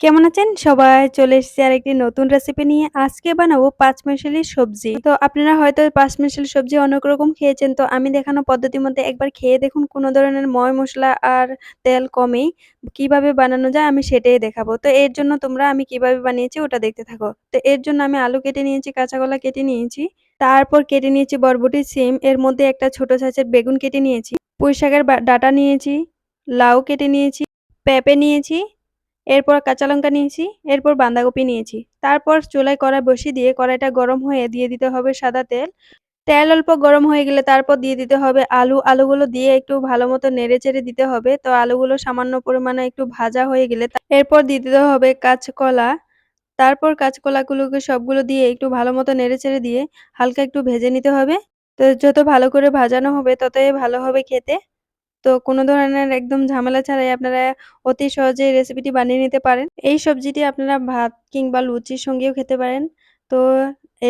কেমন আছেন সবাই? চলে এসেছি আর একটি নতুন রেসিপি নিয়ে। আজকে বানাবো পাঁচমিশালি সবজি। তো আপনারা হয়তো পাঁচমিশালি সবজি অনেক রকম খেয়েছেন। তো আমি দেখানো পদ্ধতির মধ্যে একবার খেয়ে দেখুন কোনো ধরনের ময় মশলা আর তেল কমেই কীভাবে বানানো যায় আমি সেটাই দেখাবো। তো এর জন্য তোমরা আমি কীভাবে বানিয়েছি ওটা দেখতে থাকো। তো এর জন্য আমি আলু কেটে নিয়েছি, কাঁচা কলা কেটে নিয়েছি। তারপর কেটে নিয়েছি বরবটি, সিম এর মধ্যে একটা ছোট সাইজের বেগুন কেটে নিয়েছি। পুঁই শাকের ডাঁটা নিয়েছি, লাউ কেটে নিয়েছি, পেঁপে নিয়েছি। এরপর কাঁচা লঙ্কা নিয়েছি, এরপর বাঁধাকপি নিয়েছি। তারপর চুলায় কড়াই বসিয়ে দিয়ে কড়াইটা গরম হয়ে দিয়ে দিতে হবে সাদা তেল। তেল অল্প গরম হয়ে গেলে তারপর দিয়ে দিতে হবে আলু। আলুগুলো দিয়ে একটু ভালো মতো নেড়েচেড়ে দিতে হবে। তো আলুগুলো সামান্য পরিমাণে একটু ভাজা হয়ে গেলে এরপর দিয়ে দিতে হবে কাঁচকলা। তারপর কাঁচকলাগুলোকে সবগুলো দিয়ে একটু ভালো মতো নেড়েচেড়ে দিয়ে হালকা একটু ভেজে নিতে হবে। তো যত ভালো করে ভাজানো হবে ততই ভালো হবে খেতে। তো কোনো ধরনের একদম ঝামেলা ছাড়াই আপনারা অতি সহজেই রেসিপিটি বানিয়ে নিতে পারেন। এই সবজিটি আপনারা ভাত কিংবা লুচির সঙ্গেও খেতে পারেন। তো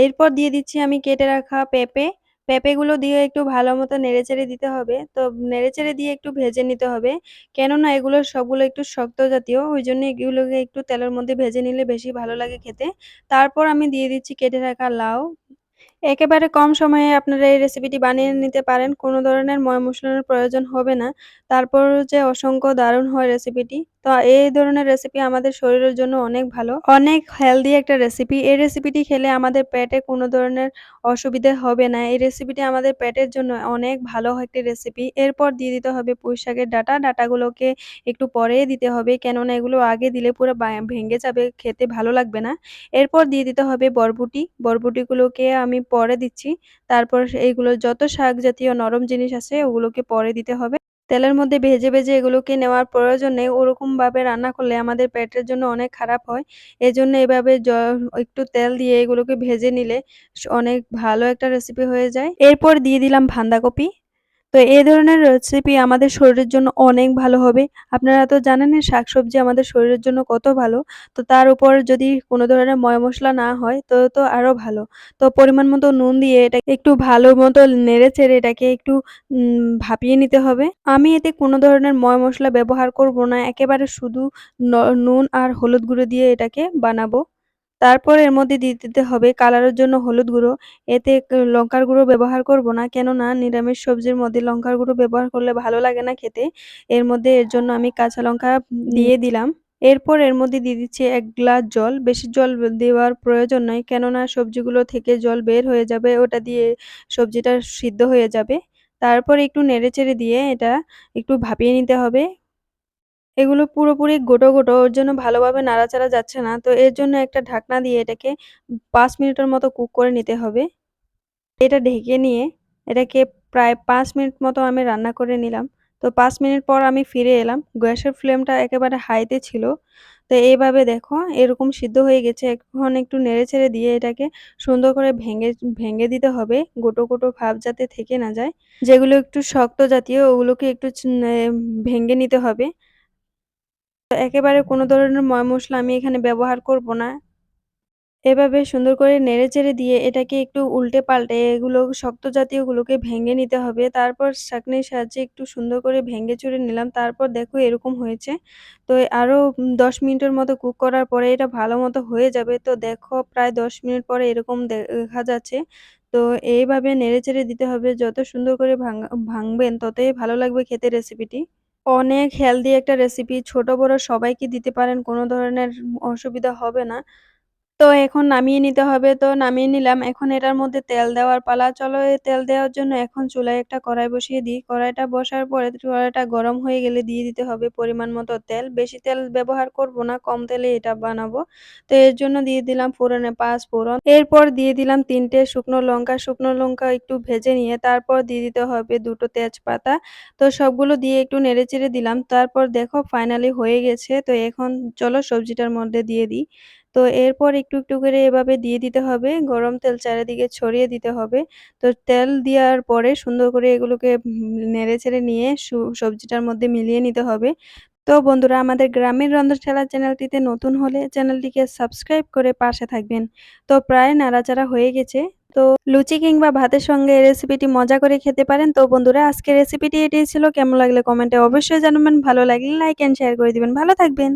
এরপর দিয়ে দিচ্ছি আমি কেটে রাখা পেঁপে। পেঁপেগুলো দিয়ে একটু ভালো মতো নেড়েচেড়ে দিতে হবে। তো নেড়েচেড়ে দিয়ে একটু ভেজে নিতে হবে। কেননা এগুলো সবগুলো একটু শক্ত জাতীয়, ওই জন্য এগুলোকে একটু তেলের মধ্যে ভেজে নিলে বেশি ভালো লাগে খেতে। তারপর আমি দিয়ে দিচ্ছি কেটে রাখা লাউ। একেবারে কম সময়ে আপনারা এই রেসিপিটি বানিয়ে নিতে পারেন। কোনো ধরনের ময় মশলার প্রয়োজন হবে না। তারপর যে অসংখ্য দারুণ হয় রেসিপিটি। তো এই ধরনের রেসিপি আমাদের শরীরের জন্য অনেক ভালো। অনেক হেলদি একটা রেসিপি। এই রেসিপিটি খেলে আমাদের পেটে কোনো ধরনের অসুবিধে হবে না। এই রেসিপিটি আমাদের পেটের জন্য অনেক ভালো একটি রেসিপি। এরপর দিয়ে দিতে হবে পুঁই শাকের ডাঁটা। ডাঁটাগুলোকে একটু পরে দিতে হবে কেননা এগুলো আগে দিলে পুরো ভেঙে যাবে, খেতে ভালো লাগবে না। এরপর দিয়ে দিতে হবে বরবটি। বরবটিগুলোকে আমি পরে দিচ্ছি। তারপর এইগুলো যত শাক জাতীয় নরম জিনিস আছে ওগুলোকে পরে দিতে হবে। তেলের মধ্যে ভেজে, ভেজে এগুলোকে নেওয়ার প্রয়োজন নেই। ওরকমভাবে রান্না করলে আমাদের পেটের জন্য অনেক খারাপ হয়। এই জন্য এভাবে একটু তেল দিয়ে এগুলোকে ভেজে নিলে অনেক ভালো একটা রেসিপি হয়ে যায়। এরপর দিয়ে দিলাম বাঁধাকপি। তো এই ধরনের রেসিপি আমাদের শরীরের জন্য অনেক ভালো হবে। আপনারা তো জানেনই শাকসবজি আমাদের শরীরের জন্য কত ভালো। তো তার উপর যদি কোনো ধরনের ময় মশলা না হয় তো, তো আরও ভালো। তো পরিমাণ মতো নুন দিয়ে এটাকে একটু ভালো মতো নেড়েচেড়ে এটাকে একটু ভাপিয়ে নিতে হবে। আমি এতে কোনো ধরনের ময় মশলা ব্যবহার করব না। একেবারে শুধু নুন আর হলুদ গুঁড়ো দিয়ে এটাকে বানাবো। তারপর এর মধ্যে দিয়ে দিতে হবে কালারের জন্য হলুদ গুঁড়ো। এতে লঙ্কার গুঁড়ো ব্যবহার করব না। কেননা নিরামিষ সবজির মধ্যে লঙ্কার গুঁড়ো ব্যবহার করলে ভালো লাগে না খেতে। এর মধ্যে এর জন্য আমি কাঁচা লঙ্কা দিয়ে দিলাম। এরপর এর মধ্যে দিয়ে দিচ্ছি এক গ্লাস জল। বেশি জল দেওয়ার প্রয়োজন নয় কেননা সবজিগুলো থেকে জল বের হয়ে যাবে। ওটা দিয়ে সবজিটা সিদ্ধ হয়ে যাবে। তারপর একটু নেড়েচেড়ে দিয়ে এটা একটু ভাপিয়ে নিতে হবে। এগুলো পুরোপুরি গোটো, গোটো ওর জন্য ভালোভাবে নাড়াচাড়া যাচ্ছে না। তো এর জন্য একটা ঢাকনা দিয়ে এটাকে ৫ মিনিটের মতো কুক করে নিতে হবে। এটা ঢেকে নিয়ে এটাকে প্রায় পাঁচ মিনিট মতো আমি রান্না করে নিলাম। তো পাঁচ মিনিট পর আমি ফিরে এলাম। গ্যাসের ফ্লেমটা একেবারে হাইতে ছিল। তো এইভাবে দেখো এরকম সিদ্ধ হয়ে গেছে। এখন একটু নেড়েচেড়ে দিয়ে এটাকে সুন্দর করে ভেঙে ভেঙে দিতে হবে। গোটো, গোটো ভাব যাতে থেকে না যায়। যেগুলো একটু শক্ত জাতীয় ওগুলোকে একটু ভেঙে নিতে হবে। একেবারে কোনো ধরনের ময় মসলা আমি এখানে ব্যবহার করব না। এভাবে সুন্দর করে নেড়ে চেড়ে দিয়ে এটাকে একটু উল্টে পাল্টে এগুলো শক্ত জাতীয়গুলোকে ভেঙে নিতে হবে। তারপর শাকনির সাহায্যে একটু সুন্দর করে ভেঙে চুরে নিলাম। তারপর দেখো এরকম হয়েছে। তো আরও দশ ১০ মিনিটের মতো কুক করার পরে এটা ভালো মতো হয়ে যাবে। তো দেখো প্রায় ১০ মিনিট পরে এরকম দেখা যাচ্ছে। তো এইভাবে নেড়ে চেড়ে দিতে হবে। যত সুন্দর করে ভাঙা, ভাঙবেন ততই ভালো লাগবে খেতে রেসিপিটি। অনেক হেলদি একটা রেসিপি। ছোট বড় সবাইকে দিতে পারেন। কোনো ধরনের অসুবিধা হবে না। তো এখন নামিয়ে নিতে হবে। তো নামিয়ে নিলাম। এখন এটার মধ্যে তেল দেওয়ার পালা। চলো এই তেল দেওয়ার জন্য এখন চুলায় একটা কড়াই বসিয়ে দিই। কড়াইটা বসার পরে কড়াইটা গরম হয়ে গেলে দিয়ে দিতে হবে পরিমাণ মতো তেল। বেশি তেল ব্যবহার করব না, কম তেলে এটা বানাবো। তো এর জন্য দিয়ে দিলাম ফোড়নে পাঁচ ফোড়ন। এরপর দিয়ে দিলাম তিনটে শুকনো লঙ্কা। শুকনো লঙ্কা একটু ভেজে নিয়ে তারপর দিয়ে দিতে হবে দুটো তেজপাতা। তো সবগুলো দিয়ে একটু নেড়েচেড়ে দিলাম। তারপর দেখো ফাইনালি হয়ে গেছে। তো এখন চলো সবজিটার মধ্যে দিয়ে দিই। তো এরপর একটু, একটু করে এভাবে দিয়ে দিতে হবে। গরম তেল চারিদিকে ছড়িয়ে দিতে হবে। তো তেল দেওয়ার পরে সুন্দর করে এগুলোকে নেড়ে নেড়েচেড়ে নিয়ে সবজিটার মধ্যে মিলিয়ে নিতে হবে। তো বন্ধুরা আমাদের গ্রামের রন্ধনশালা চ্যানেলটিতে নতুন হলে চ্যানেলটিকে সাবস্ক্রাইব করে পাশে থাকবেন। তো প্রায় নাড়াচাড়া হয়ে গেছে। তো লুচি কিংবা ভাতের সঙ্গে রেসিপিটি মজা করে খেতে পারেন। তো বন্ধুরা আজকে রেসিপিটি এটি ছিল। কেমন লাগলে কমেন্টে অবশ্যই জানাবেন। ভালো লাগলে লাইক অ্যান্ড শেয়ার করে দিবেন। ভালো থাকবেন।